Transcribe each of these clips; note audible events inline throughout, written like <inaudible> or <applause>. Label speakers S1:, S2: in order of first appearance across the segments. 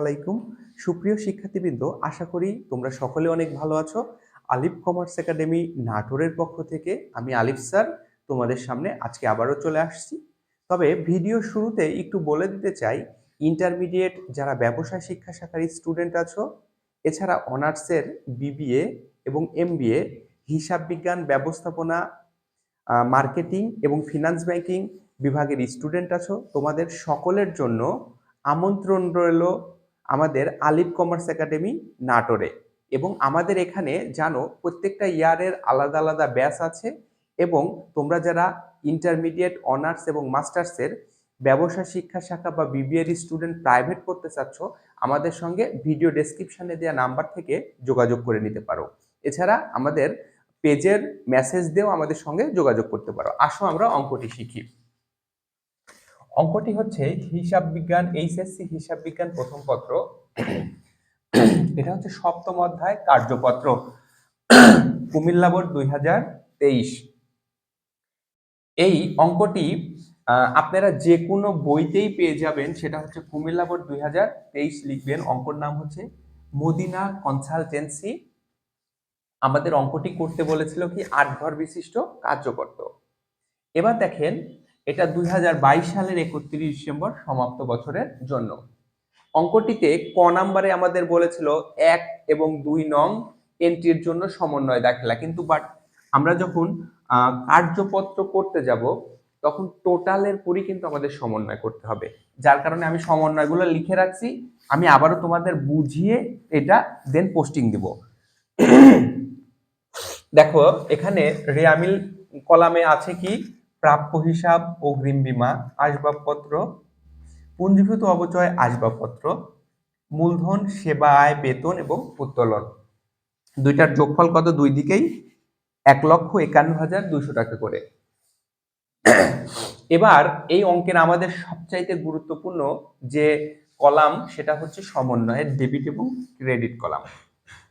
S1: আলাইকুম। সুপ্রিয় শিক্ষার্থীবৃন্দ, আশা করি তোমরা সকলে অনেক ভালো আছো। আলিফ কমার্স একাডেমি নাটোরের পক্ষ থেকে আমি আলিফ স্যার তোমাদের সামনে আজকে আবারও চলে আসছি। তবে ভিডিও শুরুতে একটু বলে দিতে চাই ইন্টারমিডিয়েট যারা ব্যবসায় শিক্ষা শাখার স্টুডেন্ট আছো, এছাড়া অনার্সের বিবিএ এবং এমবিএ হিসাব বিজ্ঞান ব্যবস্থাপনা মার্কেটিং এবং ফিনান্স ব্যাংকিং বিভাগের স্টুডেন্ট আছো, তোমাদের সকলের জন্য আমন্ত্রণ রইল আমাদের আলিফ কমার্স একাডেমি নাটোরে। এবং আমাদের এখানে জানো প্রত্যেকটা ইয়ারের আলাদা আলাদা ব্যাচ আছে এবং তোমরা যারা ইন্টারমিডিয়েট অনার্স এবং মাস্টার্সের ব্যবসা, শিক্ষা শাখা বা বিবিএর স্টুডেন্ট প্রাইভেট করতে চাচ্ছ, আমাদের সঙ্গে ভিডিও ডেসক্রিপশানে দেওয়া নাম্বার থেকে যোগাযোগ করে নিতে পারো। এছাড়া আমাদের পেজের মেসেজ দিয়েও আমাদের সঙ্গে যোগাযোগ করতে পারো। আসো আমরা অঙ্কটি শিখি। অঙ্কটি হচ্ছে হিসাব বিজ্ঞান, এইচএসসি হিসাব বিজ্ঞান প্রথম পত্র। এটা হচ্ছে সপ্তম অধ্যায় কার্যপত্র। কুমিল্লা বোর্ড দুই হাজার তেইশ। এই অঙ্কটি আপনারা যে কোনো বইতেই পেয়ে যাবেন, সেটা হচ্ছে কুমিল্লা বোর্ড দুই হাজার তেইশ লিখবেন। অঙ্কর নাম হচ্ছে মদিনা কনসালটেন্সি। আমাদের অঙ্কটি করতে বলেছিল কি, আট ঘর বিশিষ্ট কার্যকর্ত এবার দেখেন এটা দুই হাজার বাইশ সালের একত্রিশ ডিসেম্বর সমাপ্ত বছরের জন্য। অঙ্কটিতে ক নাম্বারে আমাদের বলেছিল এক এবং দুই নং এন্ট্রির জন্য সমন্বয় দাখিলা কিন্তু বাট আমরা যখন কার্যপত্র করতে যাব, তখন টোটালের পরই কিন্তু আমাদের সমন্বয় করতে হবে। যার কারণে আমি সমন্বয়গুলো লিখে রাখছি, আমি আবারও তোমাদের বুঝিয়ে এটা দেন পোস্টিং দিব। দেখো, এখানে রেয়ামিল কলামে আছে কি? প্রাপ্য হিসাব, অগ্রিম বীমা, আসবাবপত্র পুঞ্জীভূত অবচয় আসবাবপত্র, মূলধন, সেবা আয়, বেতন এবং উত্তোলন দুইটার যোগফল কত? দুই দিকেই এক লক্ষ একান্ন হাজার দুইশো টাকা করে। এবার এই অঙ্কের আমাদের সবচাইতে গুরুত্বপূর্ণ যে কলাম, সেটা হচ্ছে সমন্বয়ের ডেবিট এবং ক্রেডিট কলাম।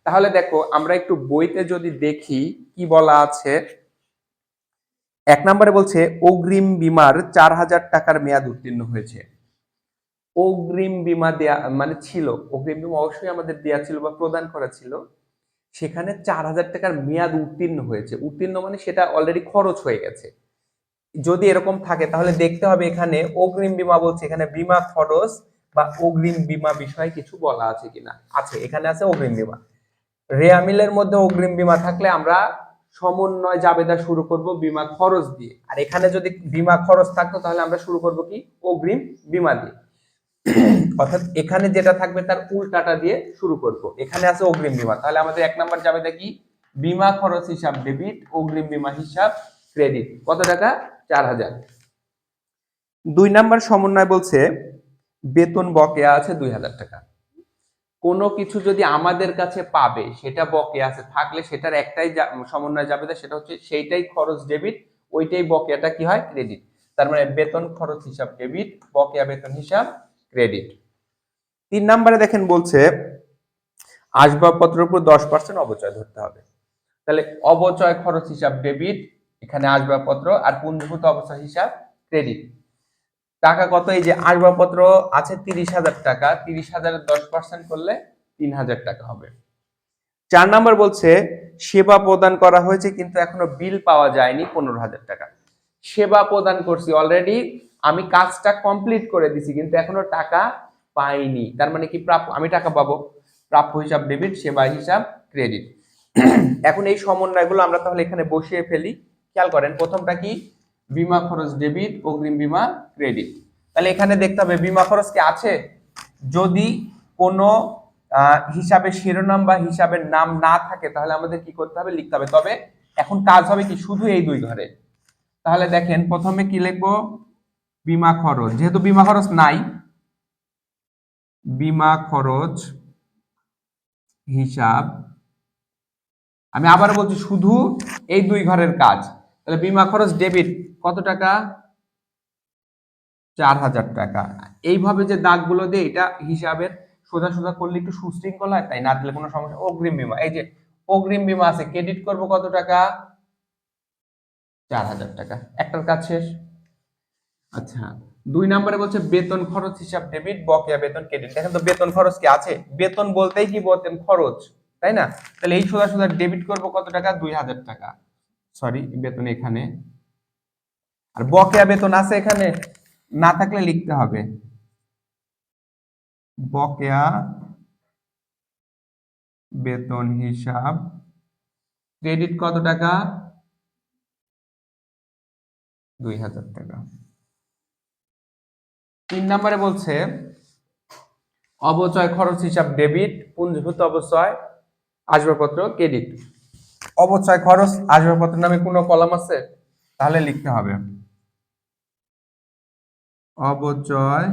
S1: তাহলে দেখো, আমরা একটু বইতে যদি দেখি, কি বলা আছে? এক নম্বরে বলছে, অগ্রিম বিমার চার হাজার টাকার মেয়াদ উত্তীর্ণ হয়েছে। অগ্রিম বিমা দেয়া মানে ছিল, অগ্রিম বিমা অবশ্যই আমাদের দেয়া ছিল বা প্রদান করা ছিল। সেখানে চার হাজার টাকার মেয়াদ উত্তীর্ণ হয়েছে। উত্তীর্ণ মানে সেটা অলরেডি খরচ হয়ে গেছে। যদি এরকম থাকে, তাহলে দেখতে হবে এখানে অগ্রিম বিমা বলছে, এখানে বিমা খরচ বা অগ্রিম বিমা বিষয়ে কিছু বলা আছে কিনা। আছে, এখানে আছে অগ্রিম বিমা। রেয়ামিলের মধ্যে অগ্রিম বিমা থাকলে আমরা সমন্বয় জাবেদা শুরু করব বিমা খরচ দিয়ে। আর এখানে যদি বিমা খরচ থাকতো, তাহলে আমরা শুরু করব কি? অগ্রিম বিমা দিয়ে। অর্থাৎ এখানে যেটা থাকবে, তার উল্টাটা দিয়ে শুরু করব। এখানে আছে অগ্রিম বিমা। তাহলে আমাদের এক নাম্বার জাবেদা কি? বিমা খরচ হিসাব ডেবিট, অগ্রিম বিমা হিসাব ক্রেডিট। কত টাকা? চার হাজার। দুই নাম্বার সমন্বয় বলছে, বেতন বকেয়া আছে দুই হাজার টাকা। কোনো কিছু যদি আমাদের কাছে পাবে, সেটা বকেয়া আছে, থাকলে সেটার একটাই সমন্বয় যাবে সেটা হচ্ছে সেইটাই খরচ ডেবিট ওইটাই বকেয়াটা কি হয়? ক্রেডিট তার মানে বেতন খরচ হিসাব ডেবিট বকেয়া বেতন হিসাব ক্রেডিট তিন নম্বরে দেখেন বলছে, আসবাবপত্রের উপর দশ পার্সেন্ট অবচয় ধরতে হবে। তাহলে অবচয় খরচ হিসাব ডেবিট এখানে আসবাবপত্র, আর পুঞ্জীভূত অবচয় হিসাব ক্রেডিট টাকা কত? এই যে আসবাবপত্র আছে তিরিশ হাজার টাকা। তিরিশ হাজারের দশ পার্সেন্ট করলে তিন হাজার টাকা হবে। চার নাম্বার বলছে, সেবা প্রদান করা হয়েছে কিন্তু এখনও বিল পাওয়া যায়নি পনেরো হাজার টাকা। সেবা প্রদান করছি অলরেডি আমি কাজটা কমপ্লিট করে দিছি কিন্তু এখনও টাকা পাইনি। তার মানে কি প্রাপ্য, আমি টাকা পাবো। প্রাপ্য হিসাব ডেবিট সেবা হিসাব ক্রেডিট <clears throat> এখন এই সমন্বয়গুলো আমরা তাহলে এখানে বসিয়ে ফেলি। খেয়াল করেন, প্রথমটা কি? বিমা খরচ ডেবিট, অগ্রিম বিমা ক্রেডিট। তাহলে এখানে দেখতে হবে বিমা খরচ কি আছে? যদি কোনো হিসাবে শিরোনাম বা হিসাবের নাম না থাকে, তাহলে আমাদের কি করতে হবে? লিখতে হবে। তবে এখন কাজ হবে কি? শুধু এই দুই ঘরে। তাহলে দেখেন, প্রথমে কি লিখব? বিমা খরচ। যেহেতু বিমা খরচ নাই, বিমা খরচ হিসাব, আমি আবার বলছি শুধু এই দুই ঘরের কাজ। তাহলে বিমা খরচ ডেবিট কত টাকা? চার হাজার টাকা। এইভাবে যে দাগগুলো দিয়ে, এটা হিসাবের সোজা সোজা করলে একটু সুশৃঙ্খল হয় তাই না দিলে কোনো সমস্যা অগ্রিম বিমা, এই যে অগ্রিম বিমা আছে, ক্রেডিট করব কত টাকা? চার হাজার টাকা। একটার কাজ শেষ। আচ্ছা দুই নম্বরে বলছে, বেতন খরচ হিসাব ডেবিট বকেয়া বেতন ক্রেডিট দেখেন তো বেতন খরচ কি আছে? বেতন বলতেই কি বলতেন খরচ, তাই না? তাহলে এই সোজা সোজা ডেবিট করব কত টাকা? দুই হাজার টাকা। সরি বেতন এখানে। আর বকেয়া বেতন আছে এখানে, না থাকলে লিখতে হবে। বকেয়া বেতন হিসাব, ক্রেডিট কত টাকা? দুই হাজার টাকা। তিন নম্বরে বলছে, অবচয় খরচ হিসাব ডেবিট, পুঞ্জীভূত অবচয়, আসবাবপত্র, ক্রেডিট। অবচয় খরচ আসবাবপত্র নামে কোনো কলাম আছে? তাহলে লিখতে হবে। অবচয়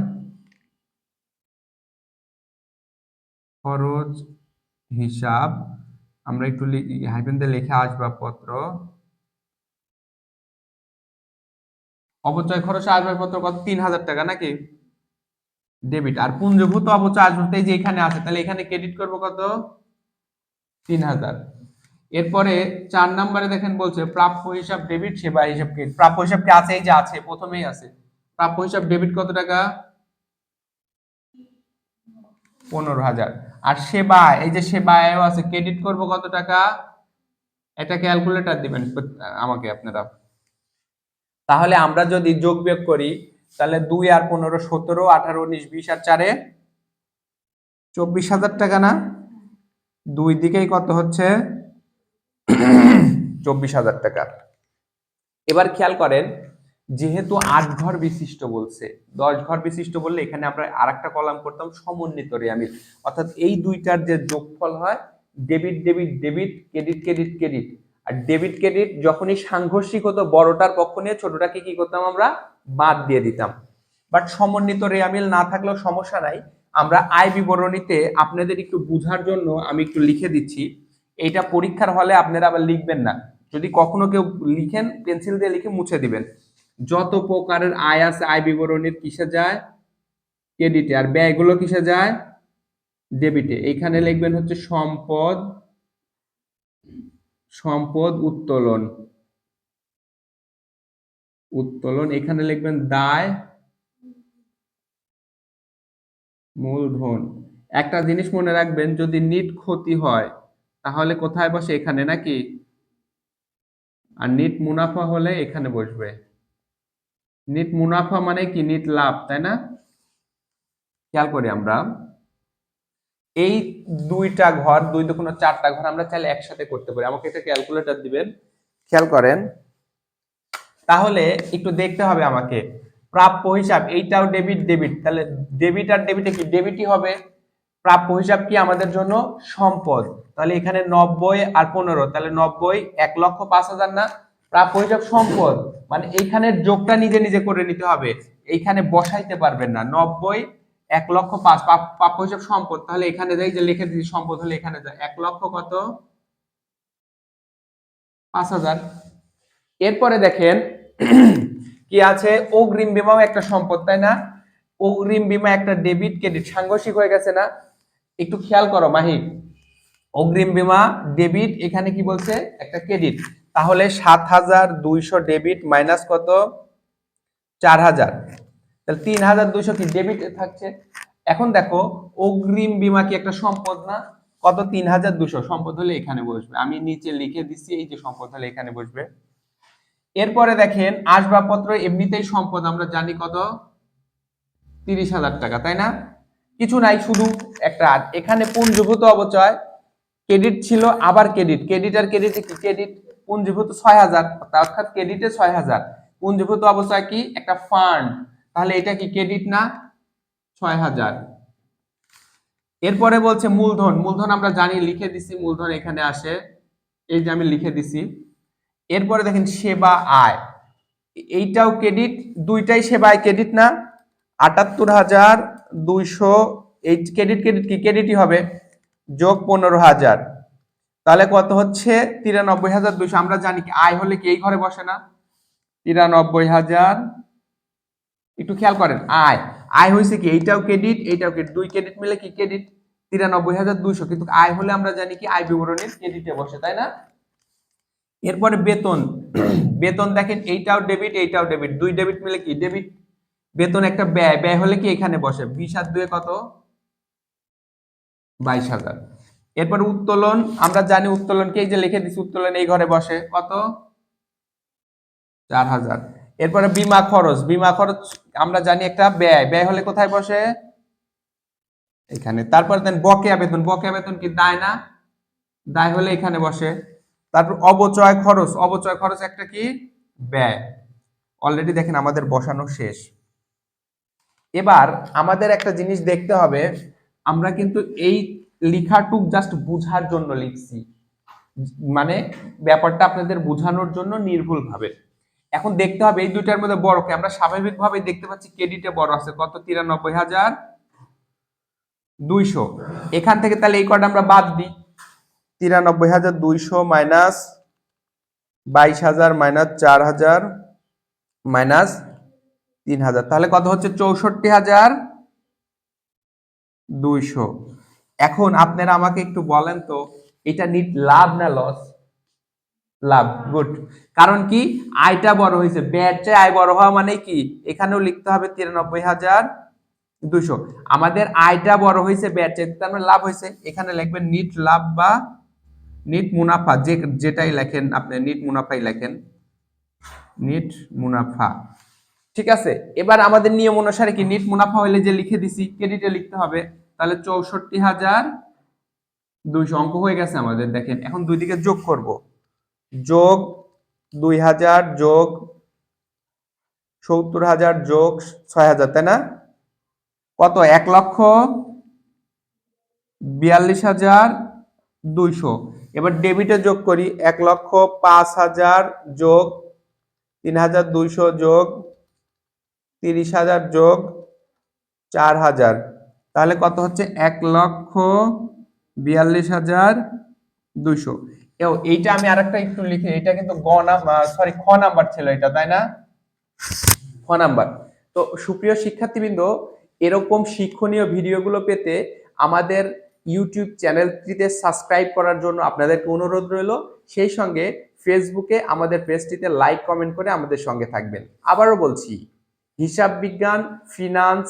S1: খরচ হিসাব। আমরা একটু হাইফেন দিয়ে লিখে আসবাবপত্র। অবচয় খরচ আসবাবপত্র কত? তিন হাজার টাকা নাকি? ডেবিট আর পুঞ্জভূত অবচয় আসবাবপত্র যে এখানে আছে, তাহলে এখানে ক্রেডিট করব কত? তিন হাজার। এরপরে চার নম্বরে দেখেন বলছে, প্রাপ্য হিসাব ডেবিট সেবা হিসাব প্রাপ্য হিসাব কি আছে? এই যে আছে, প্রথমেই আছে। প্রাপ্য হিসাব ডেবিট কত টাকা? পনেরো হাজার। আর সেবা, এই যে সেবায়ও আছে ক্রেডিট করব কত টাকা? এটা ক্যালকুলেটর দিবেন, আমাকে আপনারা। তাহলে আমরা যদি যোগ বিয়োগ করি, তাহলে দুই আর পনেরো, সতেরো, আঠারো, উনিশ, বিশ আর চারে চব্বিশ হাজার টাকা না? দুই দিকেই কত হচ্ছে? চব্বিশ হাজার টাকা। এবার খেয়াল করেন যেহেতু আট ঘর বিশিষ্ট বলছে, দশ ঘর বিশিষ্ট বললে এখানে আমরা আর একটা কলাম করতাম সমন্বিত রেয়ামিল। অর্থাৎ এই দুইটার যে যোগফল হয় debit debit debit credit credit credit আর ডেবিট ক্রেডিট যখনই সাংঘর্ষিক হতো, বড়টার পক্ষ নিয়ে ছোটটাকে কি করতাম আমরা? বাদ দিয়ে দিতাম। বাট সমন্বিত রেয়ামিল না থাকলেও সমস্যা নাই। আমরা আয় বিবরণীতে আপনাদের একটু বুঝার জন্য আমি একটু লিখে দিচ্ছি। এইটা পরীক্ষার হলে আপনারা আবার লিখবেন না। যদি কখনো কেউ লিখেন, পেন্সিল দিয়ে লিখে মুছে দিবেন। যত প্রকারের আয় আছে, আয় বিবরণীর কিসে যায়? ক্রেডিটে। আর ব্যয়গুলো কিসে যায়? ডেবিটে। এইখানে লিখবেন হচ্ছে সম্পদ সম্পদ উত্তোলন। উত্তোলন, এখানে লিখবেন দায় মূলধন একটা জিনিস মনে রাখবেন, যদি নিট ক্ষতি হয়, তাহলে কোথায় বসে? এখানে নাকি? আর নিট মুনাফা হলে এখানে বসবে। নিট মুনাফা মানে কি? নিট লাভ তাই না? খেয়াল করি আমরা। এই দুইটা ঘর দুই দুগুণ চারটা ঘর আমরা চাইলে একসাথে করতে পারি। আমাকে একটা ক্যালকুলেটর দিবেন। খেয়াল করেন। তাহলে একটু দেখতে হবে আমাকে। প্রাপ্য হিসাব এইটাও ডেবিট ডেবিট তাহলে ডেবিট আর ডেবিটে কি? ডেবিটই হবে। প্রাপ্য হিসাব কি আমাদের জন্য? সম্পদ। তাহলে এখানে নব্বই আর পনেরো তাহলে নব্বই এক লক্ষ পাঁচ হাজার না? প্রাপ্য হিসাব সম্পদ। মানে এইখানে যোগটা নিজে নিজে করে নিতে হবে। এইখানে বসাইতে পারবেন না। নব্বই, এক লক্ষ পাঁচ প্রাপ্য হিসাব সম্পদ। তাহলে এখানে যাই, যে লিখে দিচ্ছি সম্পদ হলে এখানে যায়। এক লক্ষ কত? পাঁচ হাজার। এরপরে দেখেন, কি আছে? অগ্রিম বিমাও একটা সম্পদ, তাই না? অগ্রিম বিমা একটা ডেবিট, ক্রেডিট। সাংঘর্ষিক হয়ে গেছে না? একটু খেয়াল করো, মাহি। অগ্রিম বিমা, ডেবিট, এখানে কি বলছে? একটা ক্রেডিট। তাহলে সাত হাজার দুইশো ডেবিট মাইনাস কত? চার হাজার। তাহলে তিন হাজার দুইশো কি ডেবিট থাকছে? এখন দেখো, অগ্রিম বিমা কি একটা সম্পদ না? কত? তিন হাজার দুশো সম্পদ হলে এখানে বসবে। আমি নিচে লিখে দিচ্ছি, এই যে সম্পদ হলে এখানে বসবে। এরপরে দেখেন, আসবাবপত্র এমনিতেই সম্পদ, আমরা জানি কত? তিরিশ হাজার টাকা, তাই না? কিছু নাই, শুধু একটা এখানে পুঞ্জীভূত অবচয়, ক্রেডিট ছিল, আবার ক্রেডিট। ক্রেডিট আর ক্রেডিট কি ক্রেডিট? পুঞ্জীভূত ছয় হাজার অর্থাৎ ক্রেডিটে ছয় হাজার পুঞ্জীভূত অবচয় কি? একটা ফান্ড তাহলে এটা কি ক্রেডিট না? ছয় হাজার এরপরে বলছে মূলধন। মূলধন আমরা জানি, লিখে দিছি, মূলধন এখানে আসে। এই যে আমি লিখে দিছি। এরপরে দেখেন সেবা আয়। এইটাও ক্রেডিট দুইটাই সেবায় ক্রেডিট না? আটাত্তর হাজার দুইশো, এই ক্রেডিট ক্রেডিট কি? ক্রেডিটই হবে। যোগ পনেরো হাজার। তাহলে কত হচ্ছে? তিরানব্বই হাজার দুইশো। আমরা জানি কি, আয় হলে কি এই ঘরে বসে না? তিরানব্বই হাজার, একটু খেয়াল করেন, আয়। আয় হয়েছে কি, এইটাও ক্রেডিট এইটাও ক্রেডিট দুই ক্রেডিট মিলে কি ক্রেডিট তিরানব্বই হাজার দুইশো। কিন্তু আয় হলে আমরা জানি কি, আয় বিবরণের ক্রেডিটে বসে, তাই না? এরপরে বেতন। বেতন দেখেন, এইটাও ডেবিট এইটাও ডেবিট দুই ডেবিট মিলে কি ডেবিট বেতন একটা ব্যয় ব্যয় হলে কি এখানে বসে? বিশ আর দুয়ে কত? বাইশ হাজার। এরপর উত্তোলন, আমরা জানি উত্তোলনকে এই যে লিখে দিচ্ছি উত্তোলন এই ঘরে বসে। কত? চার হাজার। এরপরে বিমা খরচ বিমা খরচ আমরা জানি একটা ব্যয়। ব্যয় হলে কোথায় বসে? এখানে। তারপর দেন বকেয়া বেতন বকেয়া বেতন কি? দায় না? দায় হলে এখানে বসে। তারপর অবচয় খরচ। অবচয় খরচ একটা কি? ব্যয়। অলরেডি দেখেন আমাদের বসানো শেষ। এবার আমাদের একটা জিনিস দেখতে হবে। আমরা কিন্তু এই লেখাটুক জাস্ট বুঝার জন্য লিখছি। মানে ব্যাপারটা আপনাদের বোঝানোর জন্য নির্ভুল ভাবে এখন দেখতে হবে এই দুইটার মধ্যে বড় কি। আমরা স্বাভাবিকভাবে দেখতে পাচ্ছি ক্রেডিটে বড় আছে। কত? তিরানব্বই হাজার দুইশো। এখান থেকে তাহলে এই কটা আমরা বাদ দিই। তিরানব্বই হাজার দুইশো মাইনাস বাইশ হাজার মাইনাস চার হাজার মাইনাস তিন হাজার। তাহলে কত হচ্ছে? চৌষট্টি হাজার দুইশো। এখন আপনারা আমাকে একটু বলেন তো, এটা নিট লাভ না লস লাভ গুড কারণ কি? আয়টা বড় হয়েছে। ব্যয়ের চেয়ে আয় বড় হওয়া মানে কি? এখানেও লিখতে হবে তিরানব্বই হাজার দুইশো। আমাদের আয়টা বড় হয়েছে ব্যয়ের চেয়ে তার মানে লাভ হয়েছে। এখানে লিখবেন নিট লাভ বা নিট মুনাফা, যে যেটাই লেখেন আপনি নিট মুনাফাই লেখেন। নিট মুনাফা। ঠিক আছে? এবার আমাদের নিয়ম অনুসারে কি? নিট মুনাফা হইলে যে লিখে দিছি ক্রেডিটে লিখতে হবে। তাহলে চৌষট্টি হাজার দুইশো অঙ্ক হয়ে গেছে আমাদের, দেখেন, এখন দুই দিকে যোগ করব। যোগ দুই হাজার যোগ সত্তর হাজার যোগ ছয় হাজার, তাই না? কত? এক লক্ষ বিয়াল্লিশ হাজার দুইশো। এবার ডেবিটে যোগ করি, এক লক্ষ পাঁচ হাজার যোগ তিন হাজার দুইশো যোগ তিরিশ হাজার যোগ চার হাজার। তাহলে কত হচ্ছে? এক লক্ষ বিয়াল্লিশ হাজার এও এইটা আমি আরেকটা একটু লিখি এটা কিন্তু গ নাম্বার সরি খ নাম্বার ছিল এটা, তাই না? খ নাম্বার। তো সুপ্রিয় শিক্ষার্থীবৃন্দ, এরকম শিক্ষণীয় ভিডিওগুলো পেতে আমাদের ইউটিউব চ্যানেলটিতে সাবস্ক্রাইব করার জন্য আপনাদেরকে অনুরোধ রইল। সেই সঙ্গে ফেসবুকে আমাদের পেজটিতে লাইক, কমেন্ট করে আমাদের সঙ্গে থাকবেন। আবারও বলছি, হিসাব বিজ্ঞান, ফিনান্স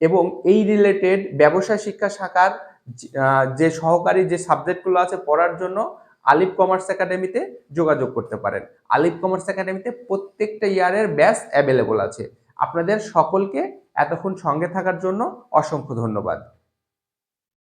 S1: এবং এই রিলেটেড ব্যবসায় শিক্ষা শাখার যে সহকারী যে সাবজেক্টগুলো আছে পড়ার জন্য আলিফ কমার্স একাডেমিতে যোগাযোগ করতে পারেন। আলিফ কমার্স একাডেমিতে প্রত্যেকটা ইয়ারের ব্যাস অ্যাভেলেবল আছে। আপনাদের সকলকে এতক্ষণ সঙ্গে থাকার জন্য অসংখ্য ধন্যবাদ।